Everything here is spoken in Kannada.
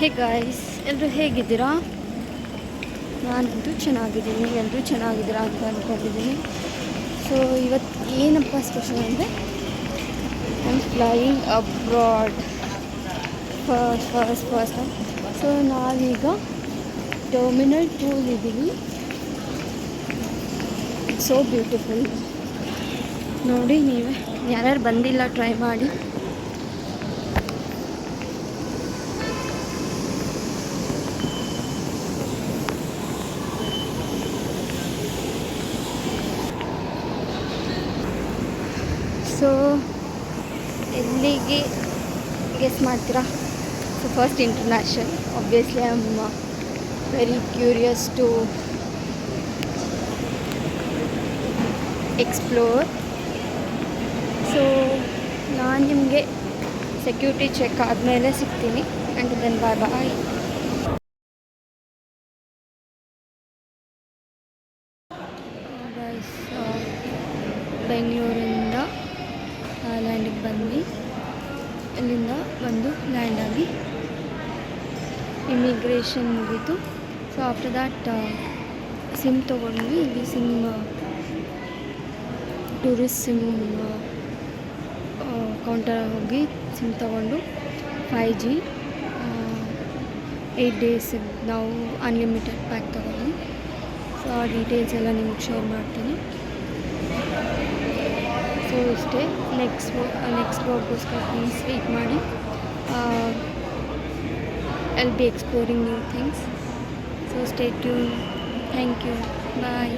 ಹೇ ಗಾಯ್ಸ್ ಎಲ್ಲರೂ ಹೇಗಿದ್ದೀರಾ? ನಾನಂತೂ ಚೆನ್ನಾಗಿದ್ದೀನಿ ಎಲ್ಲರೂ ಚೆನ್ನಾಗಿದ್ದೀರಾ ಅಂತ ಅಂದ್ಕೊಂಡಿದ್ದೀನಿ ಸೊ ಇವತ್ತು ಏನಪ್ಪ ಸ್ಪೆಷಲ್ ಅಂದರೆ I flying abroad first first first so ನಾವೀಗ ಟರ್ಮಿನಲ್ ಟೂಲ್ ಇದ್ದೀವಿ. ಸೋ ಬ್ಯೂಟಿಫುಲ್ ನೋಡಿ ನೀವೇ, ಯಾರ್ಯಾರು ಬಂದಿಲ್ಲ ಟ್ರೈ ಮಾಡಿ. ಸೊ ಎಲ್ಲಿಗೆ ಗೆಸ್ ಮಾಡ್ತೀರಾ? So first international obviously I am very curious to explore so ನಾನು ನಿಮಗೆ ಸೆಕ್ಯೂರಿಟಿ ಚೆಕ್ ಆದಮೇಲೆ ಸಿಗ್ತೀನಿ. ಆ್ಯಂಡ್ ದೆನ್ ಬಾಯ್ ಬಾಯ್ ಬೆಂಗಳೂರಿಂದ ಲ್ಯಾಂಡಿಗೆ ಬಂದ್ವಿ. ಅಲ್ಲಿಂದ ಬಂದು ಲ್ಯಾಂಡ್ ಆಗಿ ಇಮಿಗ್ರೇಷನ್ ಮುಗೀತು. ಸೊ ಆಫ್ಟರ್ ದ್ಯಾಟ್ ಸಿಮ್ ತೊಗೊಂಡ್ವಿ. ಇಲ್ಲಿ ಸಿಮ್ ಟೂರಿಸ್ಟ್ ಸಿಮ್ ಕೌಂಟರ್ ಹೋಗಿ ಸಿಮ್ ತೊಗೊಂಡು ಫೈ ಜಿ ಏಯ್ಟ್ ಡೇಸ್ ನಾವು ಅನ್ಲಿಮಿಟೆಡ್ ಪ್ಯಾಕ್ ತೊಗೊಂಡ್ವಿ. ಸೊ ಆ ಡೀಟೇಲ್ಸ್ ಎಲ್ಲ ನಿಮ್ಗೆ ಶೇರ್ ಮಾಡ್ತೀನಿ. ಸೊ ಇಷ್ಟೇ ನೆಕ್ಸ್ಟ್ ನೆಕ್ಸ್ಟ್ ಬ್ಲಾಗ್ಗೋಸ್ಕರ ಪ್ಲೀಸ್ ವೆಯ್ಟ್ ಮಾಡಿ I'll be exploring new things so stay tune thank you bye